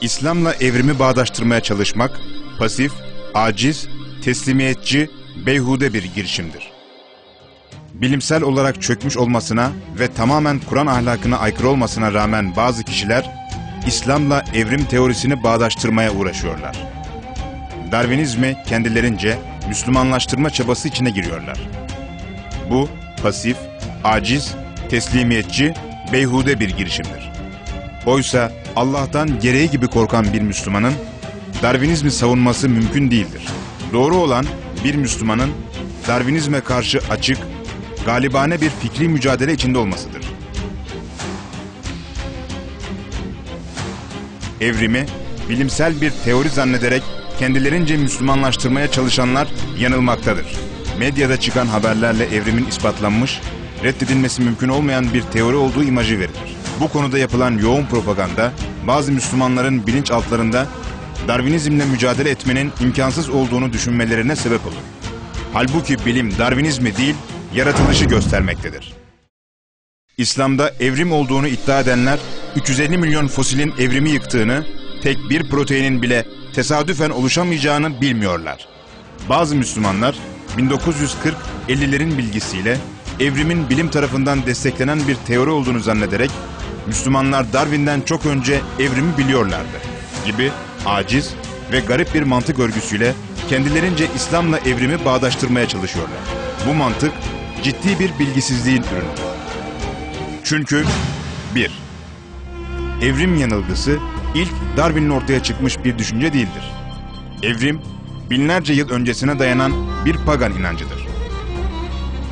İslam'la evrimi bağdaştırmaya çalışmak, pasif, aciz, teslimiyetçi, beyhude bir girişimdir. Bilimsel olarak çökmüş olmasına ve tamamen Kur'an ahlakına aykırı olmasına rağmen bazı kişiler, İslam'la evrim teorisini bağdaştırmaya uğraşıyorlar. Darwinizmi kendilerince Müslümanlaştırma çabası içine giriyorlar. Bu, pasif, aciz, teslimiyetçi, beyhude bir girişimdir. Oysa Allah'tan gereği gibi korkan bir Müslümanın Darwinizmi savunması mümkün değildir. Doğru olan bir Müslümanın Darwinizme karşı açık, galibane bir fikri mücadele içinde olmasıdır. Evrimi bilimsel bir teori zannederek kendilerince Müslümanlaştırmaya çalışanlar yanılmaktadır. Medyada çıkan haberlerle evrimin ispatlanmış, reddedilmesi mümkün olmayan bir teori olduğu imajı verilir. Bu konuda yapılan yoğun propaganda, bazı Müslümanların bilinçaltlarında Darwinizmle mücadele etmenin imkansız olduğunu düşünmelerine sebep olur. Halbuki bilim Darwinizmi değil, yaratılışı göstermektedir. İslam'da evrim olduğunu iddia edenler, 350 milyon fosilin evrimi yıktığını, tek bir proteinin bile tesadüfen oluşamayacağını bilmiyorlar. Bazı Müslümanlar 1940-50'lerin bilgisiyle evrimin bilim tarafından desteklenen bir teori olduğunu zannederek Müslümanlar Darwin'den çok önce evrimi biliyorlardı gibi aciz ve garip bir mantık örgüsüyle kendilerince İslam'la evrimi bağdaştırmaya çalışıyorlar. Bu mantık ciddi bir bilgisizliğin ürünüdür. Çünkü 1. Evrim yanılgısı ilk Darwin'in ortaya çıkmış bir düşünce değildir. Evrim, binlerce yıl öncesine dayanan bir pagan inancıdır.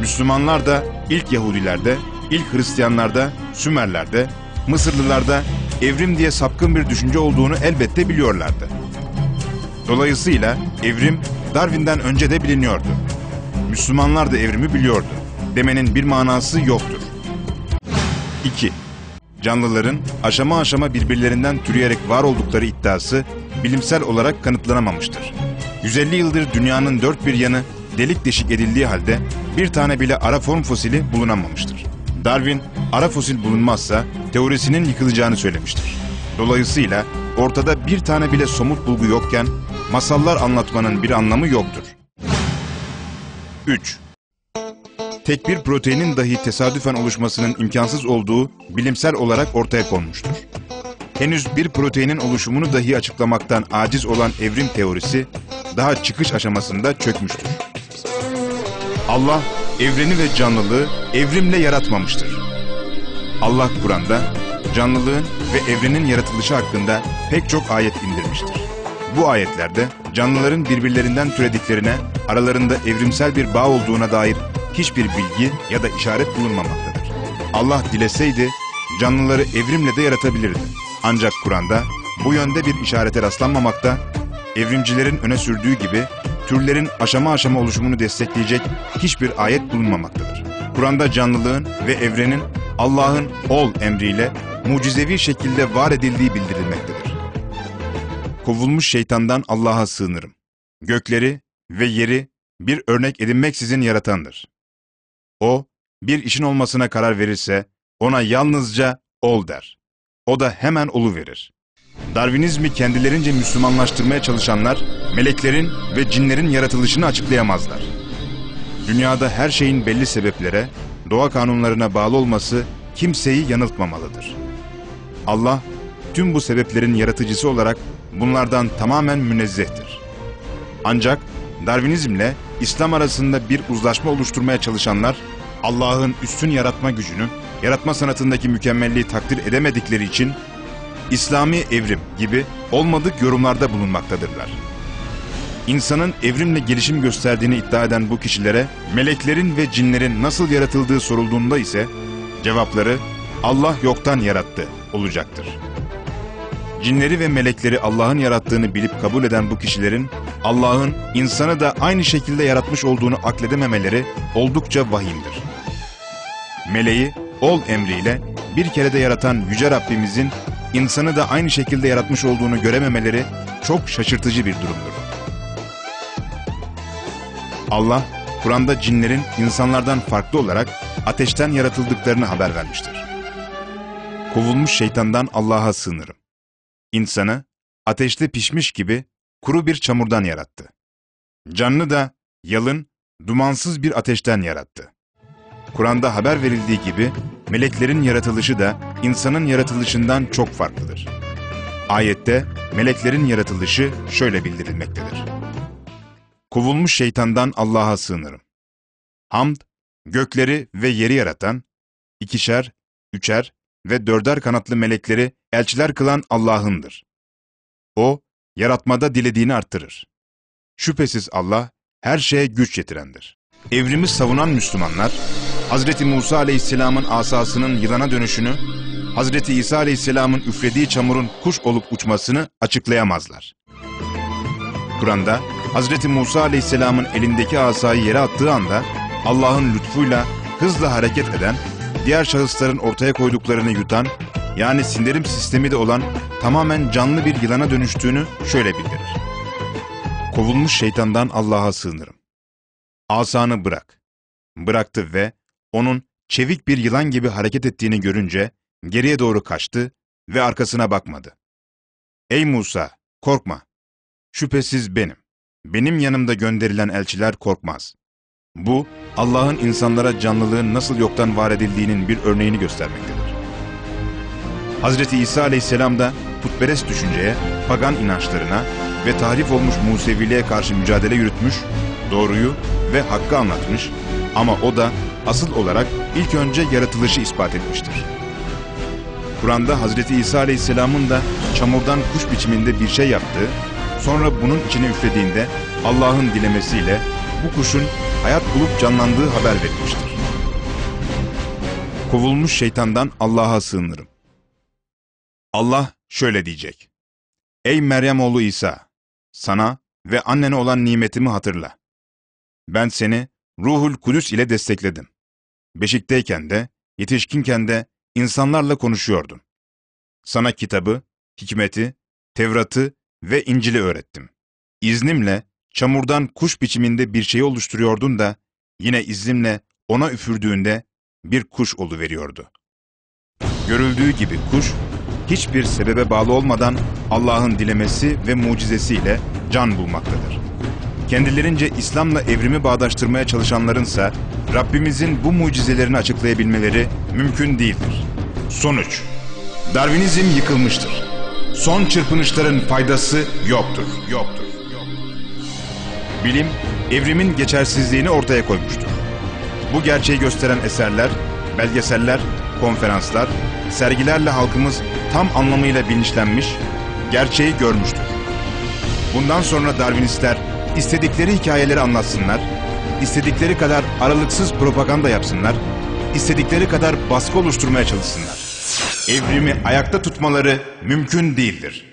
Müslümanlar da ilk Yahudilerde, ilk Hristiyanlarda, Sümerlerde, Mısırlılarda evrim diye sapkın bir düşünce olduğunu elbette biliyorlardı. Dolayısıyla evrim Darwin'den önce de biliniyordu. Müslümanlar da evrimi biliyordu. Demenin bir manası yoktur. 2. Canlıların aşama aşama birbirlerinden türeyerek var oldukları iddiası bilimsel olarak kanıtlanamamıştır. 150 yıldır dünyanın dört bir yanı delik deşik edildiği halde bir tane bile ara form fosili bulunamamıştır. Darwin, ara fosil bulunmazsa teorisinin yıkılacağını söylemiştir. Dolayısıyla ortada bir tane bile somut bulgu yokken masallar anlatmanın bir anlamı yoktur. 3. Tek bir proteinin dahi tesadüfen oluşmasının imkansız olduğu bilimsel olarak ortaya konmuştur. Henüz bir proteinin oluşumunu dahi açıklamaktan aciz olan evrim teorisi daha çıkış aşamasında çökmüştür. Allah evreni ve canlılığı evrimle yaratmamıştır. Allah Kur'an'da canlılığın ve evrenin yaratılışı hakkında pek çok ayet indirmiştir. Bu ayetlerde canlıların birbirlerinden türediklerine, aralarında evrimsel bir bağ olduğuna dair hiçbir bilgi ya da işaret bulunmamaktadır. Allah dileseydi canlıları evrimle de yaratabilirdi. Ancak Kur'an'da bu yönde bir işarete rastlanmamakta, evrimcilerin öne sürdüğü gibi türlerin aşama aşama oluşumunu destekleyecek hiçbir ayet bulunmamaktadır. Kur'an'da canlılığın ve evrenin Allah'ın ol emriyle mucizevi şekilde var edildiği bildirilmektedir. Kovulmuş şeytandan Allah'a sığınırım. Gökleri ve yeri bir örnek edinmeksizin yaratandır. O, bir işin olmasına karar verirse ona yalnızca ol der. O da hemen olu verir. Darwinizmi kendilerince Müslümanlaştırmaya çalışanlar meleklerin ve cinlerin yaratılışını açıklayamazlar. Dünyada her şeyin belli sebeplere, doğa kanunlarına bağlı olması kimseyi yanıltmamalıdır. Allah tüm bu sebeplerin yaratıcısı olarak bunlardan tamamen münezzehtir. Ancak Darwinizmle İslam arasında bir uzlaşma oluşturmaya çalışanlar Allah'ın üstün yaratma gücünü, yaratma sanatındaki mükemmelliği takdir edemedikleri için İslami evrim gibi olmadık yorumlarda bulunmaktadırlar. İnsanın evrimle gelişim gösterdiğini iddia eden bu kişilere meleklerin ve cinlerin nasıl yaratıldığı sorulduğunda ise cevapları Allah yoktan yarattı olacaktır. Cinleri ve melekleri Allah'ın yarattığını bilip kabul eden bu kişilerin Allah'ın insanı da aynı şekilde yaratmış olduğunu akledememeleri oldukça vahimdir. Meleği ol emriyle bir kerede yaratan Yüce Rabbimizin insanı da aynı şekilde yaratmış olduğunu görememeleri çok şaşırtıcı bir durumdur. Allah, Kur'an'da cinlerin insanlardan farklı olarak ateşten yaratıldıklarını haber vermiştir. Kovulmuş şeytandan Allah'a sığınırım. İnsanı ateşte pişmiş gibi kuru bir çamurdan yarattı. Canlı da yalın, dumansız bir ateşten yarattı. Kur'an'da haber verildiği gibi meleklerin yaratılışı da insanın yaratılışından çok farklıdır. Ayette meleklerin yaratılışı şöyle bildirilmektedir. Kovulmuş şeytandan Allah'a sığınırım. Hamd, gökleri ve yeri yaratan, ikişer, üçer ve dörder kanatlı melekleri elçiler kılan Allah'ındır. O, yaratmada dilediğini arttırır. Şüphesiz Allah, her şeye güç yetirendir. Evrimi savunan Müslümanlar, Hz. Musa aleyhisselamın asasının yılana dönüşünü, Hz. İsa aleyhisselamın üflediği çamurun kuş olup uçmasını açıklayamazlar. Kur'an'da Hz. Musa aleyhisselamın elindeki asayı yere attığı anda Allah'ın lütfuyla hızla hareket eden, diğer şahısların ortaya koyduklarını yutan, yani sindirim sistemi de olan tamamen canlı bir yılana dönüştüğünü şöyle bildirir. Kovulmuş şeytandan Allah'a sığınırım. Asanı bırak. Bıraktı ve onun çevik bir yılan gibi hareket ettiğini görünce geriye doğru kaçtı ve arkasına bakmadı. Ey Musa, korkma. Şüphesiz benim. Benim yanımda gönderilen elçiler korkmaz. Bu, Allah'ın insanlara canlılığın nasıl yoktan var edildiğinin bir örneğini göstermektedir. Hz. İsa aleyhisselam da putperest düşünceye, pagan inançlarına ve tahrif olmuş Museviliğe karşı mücadele yürütmüş, doğruyu ve hakkı anlatmış ama o da asıl olarak ilk önce yaratılışı ispat etmiştir. Kur'an'da Hz. İsa aleyhisselamın da çamurdan kuş biçiminde bir şey yaptığı, sonra bunun içine üflediğinde Allah'ın dilemesiyle bu kuşun hayat bulup canlandığı haber verilmiştir. Kovulmuş şeytandan Allah'a sığınırım. Allah şöyle diyecek. Ey Meryem oğlu İsa! Sana ve annene olan nimetimi hatırla. Ben seni Ruhul Kudüs ile destekledim. Beşikteyken de, yetişkinken de insanlarla konuşuyordun. Sana kitabı, hikmeti, Tevrat'ı ve İncil'i öğrettim. İznimle çamurdan kuş biçiminde bir şey oluşturuyordun da yine iznimle ona üfürdüğünde bir kuş oluveriyordu. Görüldüğü gibi kuş hiçbir sebebe bağlı olmadan Allah'ın dilemesi ve mucizesiyle can bulmaktadır. Kendilerince İslam'la evrimi bağdaştırmaya çalışanlarınsa Rabbimizin bu mucizelerini açıklayabilmeleri mümkün değildir. Sonuç Darwinizm yıkılmıştır. Son çırpınışların faydası yoktur. Yoktur. Bilim, evrimin geçersizliğini ortaya koymuştur. Bu gerçeği gösteren eserler, belgeseller, konferanslar, sergilerle halkımız tam anlamıyla bilinçlenmiş, gerçeği görmüştür. Bundan sonra Darwinistler istedikleri hikayeleri anlatsınlar, istedikleri kadar aralıksız propaganda yapsınlar, istedikleri kadar baskı oluşturmaya çalışsınlar. Evrimi ayakta tutmaları mümkün değildir.